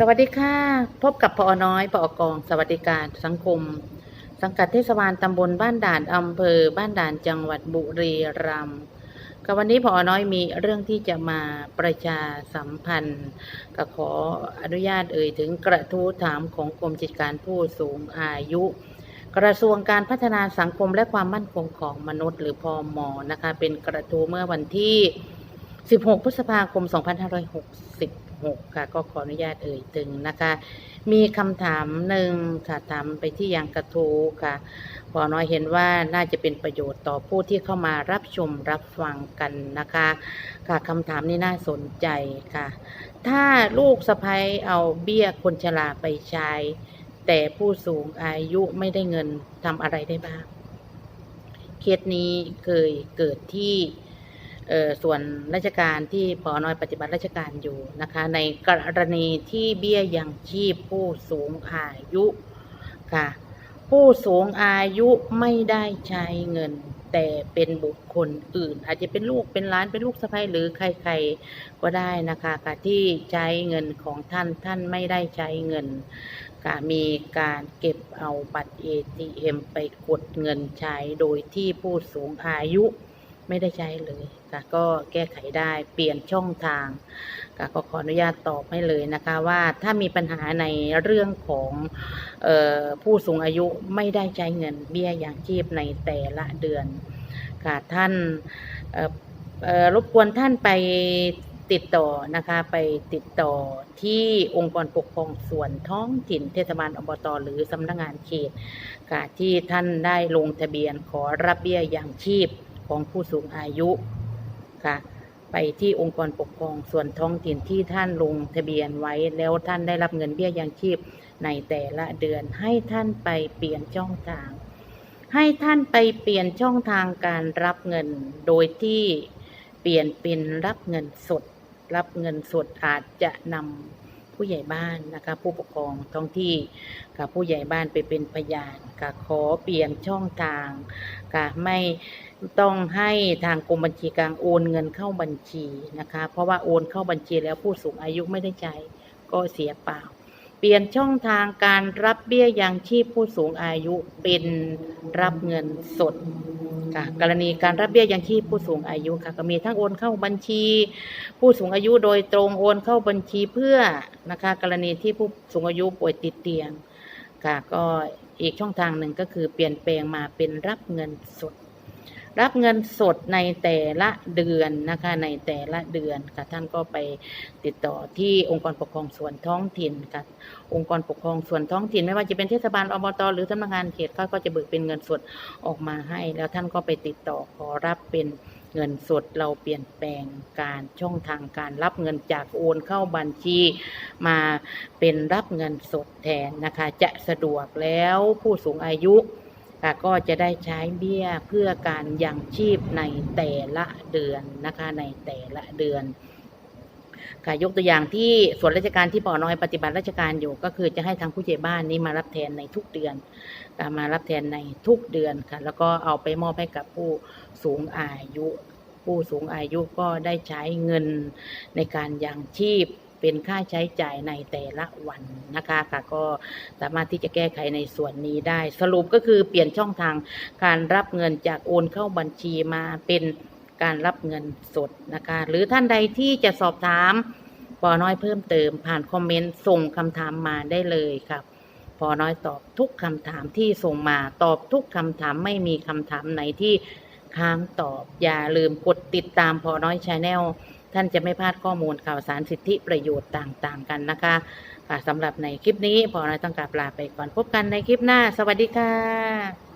สวัสดีค่ะ พบกับพอน้อยปอกอง สวัสดิการสังคม สังกัดเทศบาลตำบลบ้านด่านอำเภอ บ้านด่านจังหวัดบุรีรัมย์ก็วันนี้พอน้อยมีเรื่องที่จะมาประชาสัมพันธ์ ก็ขออนุญาตเอ่ยถึงกระทู้ถามของกรมจิตการผู้สูงอายุ กระทรวงการพัฒนาสังคมและความมั่นคงของมนุษย์ หรือพอมอนะคะ เป็นกระทู้เมื่อวันที่ 16 พฤษภาคม 2560 6ค่ะก็ขออนุญาตเอ่ยถึงนะคะ มีคำถามหนึ่งค่ะถามไปที่ยังกระทูค่ะพอน้อยเห็นว่าน่าจะเป็นประโยชน์ต่อผู้ที่เข้ามารับชมรับฟังกันนะคะ ค่ะคำถามนี้น่าสนใจค่ะ ถ้าลูกสะพ้ยเอาเบี้ยคนชราไปใช้ แต่ผู้สูงอายุไม่ได้เงินทำอะไรได้บ้างเคสนี้เคยเกิดที่ ส่วนราชการที่ปอนอยปฏิบัติราชการอยู่นะคะ ในกรณีที่เบี้ยยังชีพผู้สูงอายุค่ะ ผู้สูงอายุไม่ได้ใช้เงิน แต่เป็นบุคคลอื่น อาจจะเป็นลูกเป็นหล้านเป็นลูกสะใภ้หรือใครๆก็ได้นะคะค่ะที่ใช้เงินของท่านท่านไม่ได้ใช้เงินค่ะมีการเก็บเอาบัตร ATM ไปกดเงินใช้โดยที่ผู้สูงอายุ ไม่ได้ใช้เลยค่ะก็แก้ไขได้เปลี่ยนช่องทางค่ะก็ขออนุญาตตอบให้เลยนะคะว่าถ้ามีปัญหาในเรื่องของออผู้สูงอายุไม่ได้ใช้เงินเบี้ยอย่างชีพในแต่ละเดือนค่ะท่านรบกวนท่านไปติดต่อนะคะไปติดต่อที่องค์กรปกครองส่วนท้องถิ่นเทศบาลอบตหรือสำนักงานเขตค่ะที่ท่านได้ลงทะเบียนขอรับเบี้ยอย่างชีพ ของผู้สูงอายุค่ะ ไปที่องค์กรปกครองส่วนท้องถิ่นที่ท่านลงทะเบียนไว้แล้วท่านได้รับเงินเบี้ยย่างชีพในแต่ละเดือนให้ท่านไปเปลี่ยนช่องทาง ให้ท่านไปเปลี่ยนช่องทางการรับเงิน โดยที่เปลี่ยนเป็นรับเงินสด รับเงินสดอาจจะนำ ผู้ใหญ่บ้านนะคะผู้ปกครองท้องที่กับผู้ใหญ่บ้านไปเป็นพยานกับขอเปลี่ยนช่องทางกับไม่ต้องให้ทางกรมบัญชีกลางโอนเงินเข้าบัญชีนะคะ เพราะว่าโอนเข้าบัญชีแล้วผู้สูงอายุไม่ได้ใจก็เสียเปล่า เปลี่ยนช่องทางการรับเบี้ยยังชีพผู้สูงอายุเป็นรับเงินสดค่ะกรณีการรับเบี้ยยังชีพผู้สูงอายุค่ะก็มีทั้งโอนเข้าบัญชี ผู้สูงอายุโดยตรงโอนเข้าบัญชีเพื่อนะคะกรณีที่ผู้สูงอายุป่วยติดเตียงค่ะก็อีกช่องทางหนึ่งก็คือเปลี่ยนแปลงมาเป็นรับเงินสด รับเงินสดในแต่ละเดือนนะคะในแต่ละเดือนค่ะท่านก็ไปติดต่อที่องค์กรปกครองส่วนท้องถิ่นค่ะองค์กรปกครองส่วนท้องถิ่น ไม่ว่าจะเป็นเทศบาลอบตหรือสำนักงานเขตเขาก็จะเบิกเป็นเงินสดออกมาให้ แล้วท่านก็ไปติดต่อขอรับเป็นเงินสดเราเปลี่ยนแปลงการช่องทางการรับเงินจากโอนเข้าบัญชี มาเป็นรับเงินสดแทนนะคะ จะสะดวกแล้วผู้สูงอายุ ค่ะก็จะได้ใช้เบี้ยเพื่อการยังชีพในแต่ละเดือนนะคะในแต่ละเดือนค่ะยกตัวอย่างที่ส่วนราชการที่ปอน้อยปฏิบัติราชการอยู่ก็คือจะให้ทางผู้ใหญ่บ้านนี้มารับแทนในทุกเดือนมารับแทนในทุกเดือนค่ะ แล้วก็เอาไปมอบให้กับผู้สูงอายุ ผู้สูงอายุก็ได้ใช้เงินในการยังชีพ เป็นค่าใช้จ่ายในแต่ละวันนะคะค่ะก็สามารถที่จะแก้ไขในส่วนนี้ได้ สรุปก็คือเปลี่ยนช่องทางการรับเงินจากโอนเข้าบัญชีมาเป็นการรับเงินสดนะคะ หรือท่านใดที่จะสอบถามปอน้อยเพิ่มเติม ผ่านคอมเมนต์ส่งคำถามมาได้เลยครับปอน้อยตอบทุกคำถามที่ส่งมาตอบทุกคำถามไม่มีคำถามไหนที่ค้างตอบอย่าลืมกดติดตามพอน้อยชาแนล ท่านจะไม่พลาดข้อมูลข่าวสารสิทธิประโยชน์ต่างๆ กันนะคะค่ะสำหรับในคลิปนี้พอเราต้องกราบลาไปก่อนพบกันในคลิปหน้า สวัสดีค่ะ